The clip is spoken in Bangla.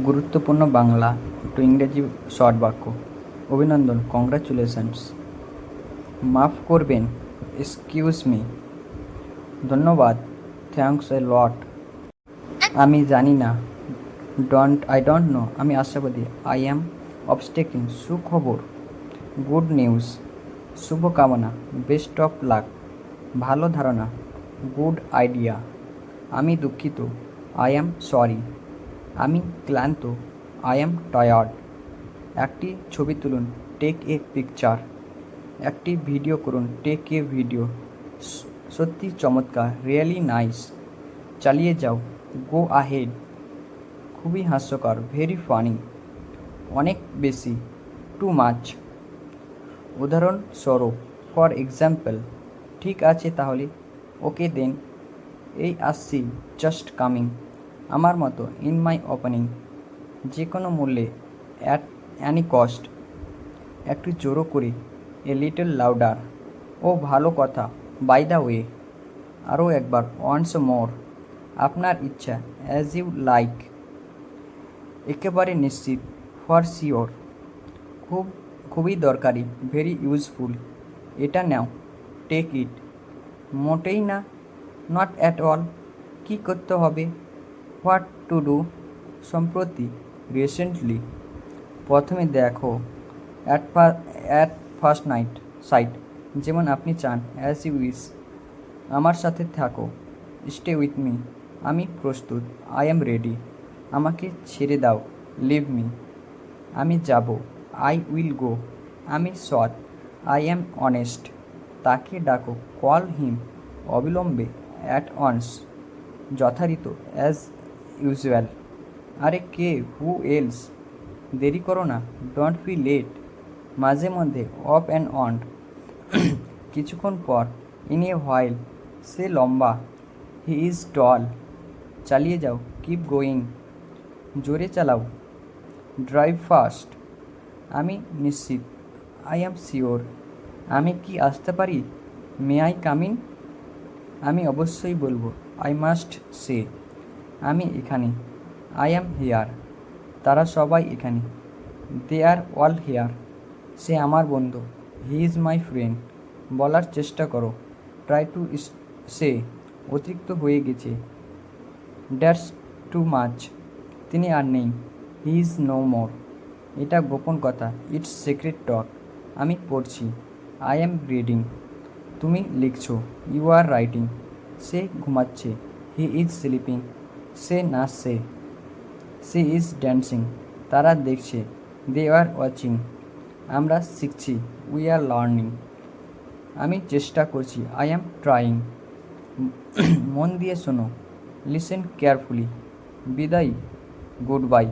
গুরুত্বপূর্ণ বাংলা টু ইংরেজি শর্ট বাক্য। অভিনন্দন কংগ্রাচুলেশনস মাফ করবেন এক্সকিউজ মি ধন্যবাদ থ্যাঙ্কস এ লট আমি জানি না ডন্ট আই ডোন্ট নো আমি আশাবাদী আই অ্যাম অবস্টেকিং সুখবর। গুড নিউজ শুভকামনা বেস্ট অফ লাক ভালো ধারণা গুড আইডিয়া আমি দুঃখিত আই অ্যাম সরি আমি ক্লান্ত আই অ্যাম টায়ার্ড একটি ছবি তুলুন টেক এ পিকচার একটি ভিডিও করুন টেক এ ভিডিও সত্যি চমৎকার রিয়েলি নাইস চালিয়ে যাও গো আহেড খুবই হাস্যকর ভেরি ফানি অনেক বেশি টু মাচ উদাহরণস্বরূপ ফর এক্সাম্পল ঠিক আছে তাহলে ওকে দেন এই আসছি জাস্ট কামিং আমার মতো ইন মাই ওপেনিং যে কোনো মূল্যে অ্যাট অ্যানি কস্ট একটু জোরো করে এ লিটল লাউডার ও ভালো কথা বাই দ্য ওয়ে আরও একবার ওয়ান্স মোর আপনার ইচ্ছা অ্যাজ ইউ লাইক একেবারে নিশ্চিত ফর শিওর খুব, খুবই দরকারি ভেরি ইউজফুল এটা নাও টেক ইট মোটেই না নট অ্যাট অল কী করতে হবে? হোয়াট টু ডু সম্প্রতি রিসেন্টলি? প্রথমে দেখো at at first night sight যেমন আপনি চান অ্যাজ ইউ উইস আমার সাথে থাকো স্টে উইথ মি আমি প্রস্তুত আই এম রেডি আমাকে ছেড়ে দাও লিভ মি আমি যাব আই উইল গো আমি সৎ আই অ্যাম অনেস্ট তাকে ডাকো কল হিম অবিলম্বে অ্যাট অনস যথারীত অ্যাজ ইউজুয়াল। আরে কে? Who else. দেরি করো না। Don't be late. মাঝে মধ্যে অফ অ্যান্ড অন। কিছুক্ষণ পর, ইন এ হোয়াইল, সে লম্বা। He is tall. চালিয়ে যাও। Keep going. জোরে চালাও। Drive fast. আমি নিশ্চিত। I am sure. আমি কি আসতে পারি? মে আই কামিন আমি অবশ্যই বলব, আই মাস্ট সে। আমি এখানে। আই অ্যাম হেয়ার তারা সবাই এখানে। দে আর অল হেয়ার সে আমার বন্ধু। হি ইজ মাই ফ্রেন্ড বলার চেষ্টা করো। ট্রাই টু সে অতিরিক্ত হয়ে গেছে। দ্যাটস টু মাচ তিনি আর নেই। হি ইজ নো মোর এটা গোপন কথা। ইটস সিক্রেট টক আমি পড়ছি। আই এম রিডিং তুমি লিখছো। ইউ আর রাইটিং সে ঘুমাচ্ছে। হি ইজ স্লিপিং সে নাচছে। সি ইজ ড্যান্সিং তারা দেখছে। দে আর ওয়াচিং আমরা শিখছি। উই আর লার্নিং আমি চেষ্টা করছি। আই অ্যাম ট্রাইং মন দিয়ে শোনো। লিসেন কেয়ারফুলি বিদায়। Good bye